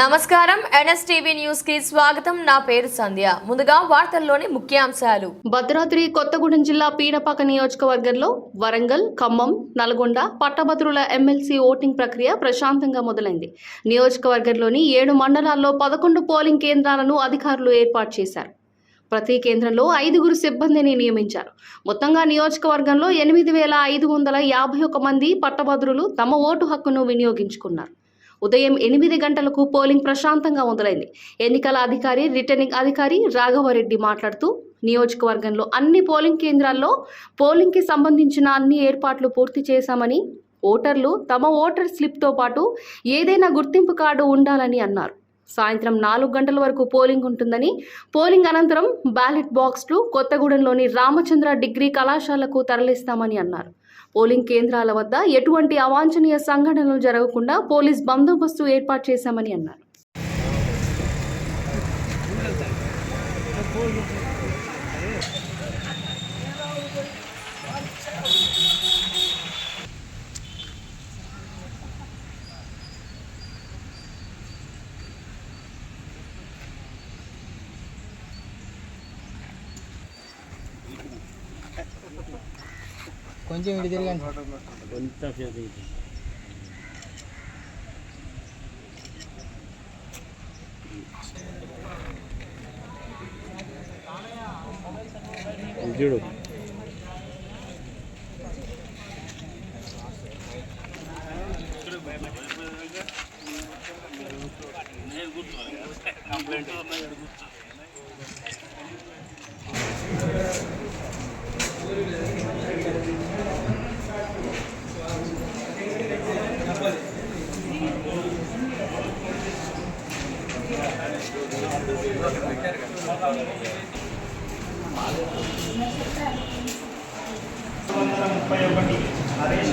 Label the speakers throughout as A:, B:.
A: నమస్కారం. ఎన్ఎస్టీవీ న్యూస్కి స్వాగతం. నా పేరు సంధ్య. ముందుగా వార్తల్లోని ముఖ్యాంశాలు.
B: భద్రాద్రి కొత్తగూడెం జిల్లా పీడపాక నియోజకవర్గంలో వరంగల్ ఖమ్మం నల్గొండ పట్టభద్రుల ఎమ్మెల్సీ ఓటింగ్ ప్రక్రియ ప్రశాంతంగా మొదలైంది. నియోజకవర్గంలోని ఏడు మండలాల్లో పదకొండు పోలింగ్ కేంద్రాలను అధికారులు ఏర్పాటు చేశారు. ప్రతి కేంద్రంలో ఐదుగురు సిబ్బందిని నియమించారు. మొత్తంగా నియోజకవర్గంలో ఎనిమిది వేల ఐదు వందల యాభై ఒక మంది పట్టభద్రులు తమ ఓటు హక్కును వినియోగించుకున్నారు. ఉదయం ఎనిమిది గంటలకు పోలింగ్ ప్రశాంతంగా మొదలైంది ఎన్నికల అధికారి రిటర్నింగ్ అధికారి రాఘవరెడ్డి మాట్లాడుతూ నియోజకవర్గంలో అన్ని పోలింగ్ కేంద్రాల్లో పోలింగ్కి సంబంధించిన అన్ని ఏర్పాట్లు పూర్తి చేశామని ఓటర్లు తమ ఓటర్ స్లిప్తో పాటు ఏదైనా గుర్తింపు కార్డు ఉండాలని అన్నారు. సాయంత్రం నాలుగు గంటల వరకు పోలింగ్ ఉంటుందని పోలింగ్ అనంతరం బ్యాలెట్ బాక్స్లు కొత్తగూడెంలోని రామచంద్ర డిగ్రీ కళాశాలకు తరలిస్తామని అన్నారు. పోలింగ్ కేంద్రాల వద్ద ఎటువంటి అవాంఛనీయ సంఘటనలు జరగకుండా పోలీస్ బందోబస్తు ఏర్పాటు చేశామని అన్నారు.
C: కొంచెం ఇటు తిరగండి
D: చూడు.
C: వందల ముప్పై ఒకటి హరీష్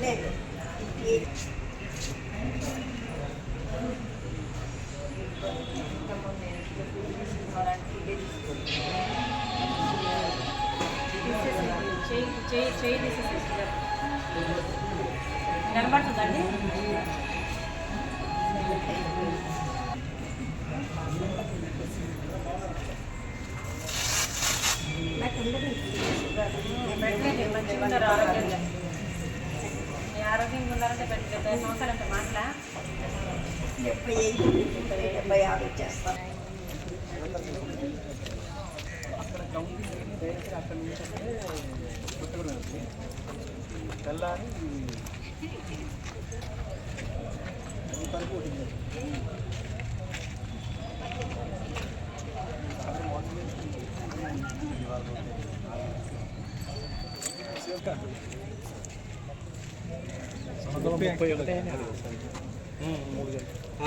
C: లేదు
E: కనబడుతుందండి పెట్టలేదు మంచిగా ఉన్నారు ఆరోగ్యంగా. మీ ఆరోగ్యంగా ఉన్నారంటే పెట్టలేదు ఐదు సంవత్సరాలు అంటే మాటలా?
F: డెబ్బై ఐదు డెబ్బై ఆరు చేస్తాను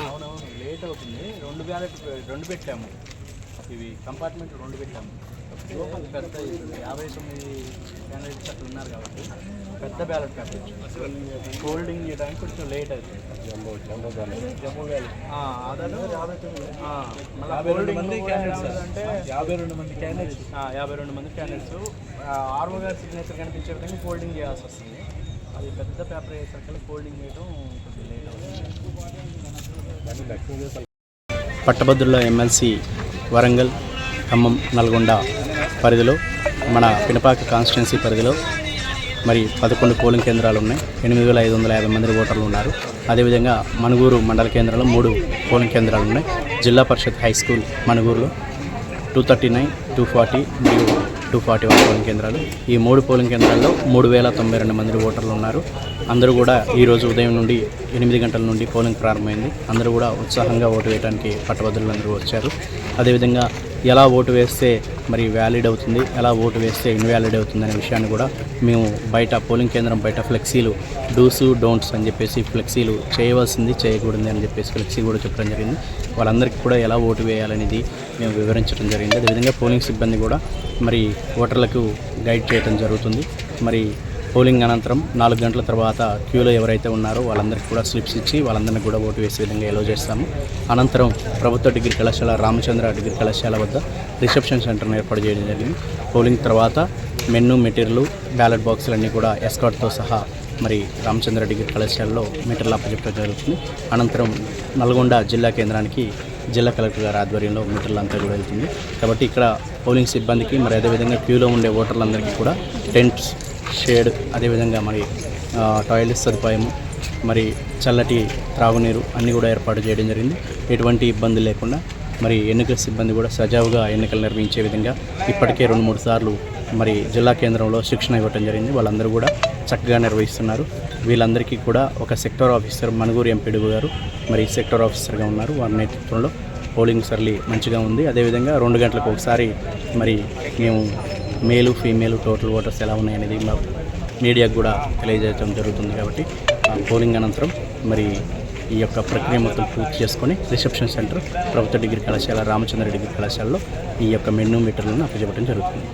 D: అవునవును లేట్ అవుతుంది. రెండు బ్యాలెట్ రెండు పెట్టాము. ఇవి కంపార్ట్మెంట్ రెండు పెట్టాము. లోపల పెద్ద యాభై తొమ్మిది క్యాండిడేట్స్ అట్లా ఉన్నారు కాబట్టి పెద్ద బ్యాలెట్ పేపర్ హోల్డింగ్ చేయడానికి కొంచెం లేట్ అవుతుంది. జమ్మూ జమ్మూ బ్యాలెట్. యాభై తొమ్మిది. హోల్డింగ్ మంది క్యాండిడేట్స్ అంటే యాభై రెండు మంది క్యాండిడేట్స్ యాభై రెండు మంది క్యాండిడేట్స్ ఆర్ఓ గారి సిగ్నేచర్ కనిపించే విధంగా ఫోల్డింగ్ చేయాల్సి వస్తుంది. అది పెద్ద పేపర్ అయ్యేసరికి ఫోల్డింగ్ చేయడం కొంచెం లేట్ అవుతుంది.
G: పట్టభద్రుల ఎమ్మెల్సీ వరంగల్ ఖమ్మం నల్గొండ పరిధిలో మన పినపాక కాన్స్టిట్యున్సీ పరిధిలో మరి పదకొండు పోలింగ్ కేంద్రాలు ఉన్నాయి. ఎనిమిది వేల ఐదు వందల యాభై మంది ఓటర్లు ఉన్నారు. అదేవిధంగా మణుగూరు మండల కేంద్రంలో మూడు పోలింగ్ కేంద్రాలు ఉన్నాయి. Zilla Parishad high school మణుగూరులో two thirty nine two forty మరియు టూ ఫార్టీ వన్ పోలింగ్ కేంద్రాలు. ఈ మూడు పోలింగ్ కేంద్రాల్లో మూడు వేల తొంభై రెండు మంది ఓటర్లు ఉన్నారు. అందరూ కూడా ఈరోజు ఉదయం నుండి ఎనిమిది గంటల నుండి పోలింగ్ ప్రారంభమైంది. అందరూ కూడా ఉత్సాహంగా ఓటు వేయడానికి పట్టభద్రులందరూ వచ్చారు. అదేవిధంగా ఎలా ఓటు వేస్తే మరి వ్యాలిడ్ అవుతుంది ఎలా ఓటు వేస్తే ఇన్వాలిడ్ అవుతుంది అనే విషయాన్ని కూడా మేము బయట పోలింగ్ కేంద్రం బయట ఫ్లెక్సీలు డూస్ డోంట్స్ అని చెప్పేసి ఫ్లెక్సీలు చేయవలసింది చేయకూడదు అని చెప్పేసి ఫ్లెక్సీ కూడా చెప్పడం జరిగింది. వాళ్ళందరికీ కూడా ఎలా ఓటు వేయాలనేది మేము వివరించడం జరిగింది. అదేవిధంగా పోలింగ్ సిబ్బంది కూడా మరి ఓటర్లకు గైడ్ చేయడం జరుగుతుంది. మరి పోలింగ్ అనంతరం నాలుగు గంటల తర్వాత క్యూలో ఎవరైతే ఉన్నారో వాళ్ళందరికీ కూడా స్లిప్స్ ఇచ్చి వాళ్ళందరినీ కూడా ఓటు వేసే విధంగా ఎలో చేస్తాము. అనంతరం ప్రభుత్వ డిగ్రీ కళాశాల రామచంద్ర డిగ్రీ కళాశాల వద్ద రిసెప్షన్ సెంటర్ను ఏర్పాటు చేయడం జరిగింది. పోలింగ్ తర్వాత మెన్ను మెటీరియల్ బ్యాలెట్ బాక్సులు అన్నీ కూడా ఎస్కాట్తో సహా మరి రామచంద్ర డిగ్రీ కళాశాలలో మీటర్లు అప్పచెప్పడం జరుగుతుంది. అనంతరం నల్గొండ జిల్లా కేంద్రానికి జిల్లా కలెక్టర్ గారి ఆధ్వర్యంలో మీటర్లు అంతా కూడా వెళ్తుంది. కాబట్టి ఇక్కడ పోలింగ్ సిబ్బందికి మరి అదేవిధంగా క్యూలో ఉండే ఓటర్లందరికీ కూడా టెంట్స్ షేడ్ అదేవిధంగా మరి టాయిలెట్ సదుపాయము మరి చల్లటి త్రాగునీరు అన్నీ కూడా ఏర్పాటు చేయడం జరిగింది. ఎటువంటి ఇబ్బంది లేకుండా మరి ఎన్నికల సిబ్బంది కూడా సజావుగా ఎన్నికలు నిర్వహించే విధంగా ఇప్పటికే రెండు మూడు సార్లు మరి జిల్లా కేంద్రంలో శిక్షణ ఇవ్వడం జరిగింది. వాళ్ళందరూ కూడా చక్కగా నిర్వహిస్తున్నారు. వీళ్ళందరికీ కూడా ఒక సెక్టర్ ఆఫీసర్ మనుగూరు ఎంపీడీ గారు మరి సెక్టర్ ఆఫీసర్గా ఉన్నారు. వారి నేతృత్వంలో పోలింగ్ సర్లీ మంచిగా ఉంది. అదేవిధంగా రెండు గంటలకు ఒకసారి మరి మేము మేలు ఫీమేల్ టోటల్ ఓటర్స్ ఎలా ఉన్నాయనేది మా మీడియాకు కూడా తెలియజేయడం జరుగుతుంది కాబట్టి పోలింగ్ అనంతరం మరి ఈ యొక్క ప్రక్రియ మొత్తం పూర్తి చేసుకొని రిసెప్షన్ సెంటర్ ప్రభుత్వ డిగ్రీ కళాశాల రామచంద్ర డిగ్రీ కళాశాలలో ఈ యొక్క మెన్యూ మీటర్లను అప్పచెప్పడం జరుగుతుంది.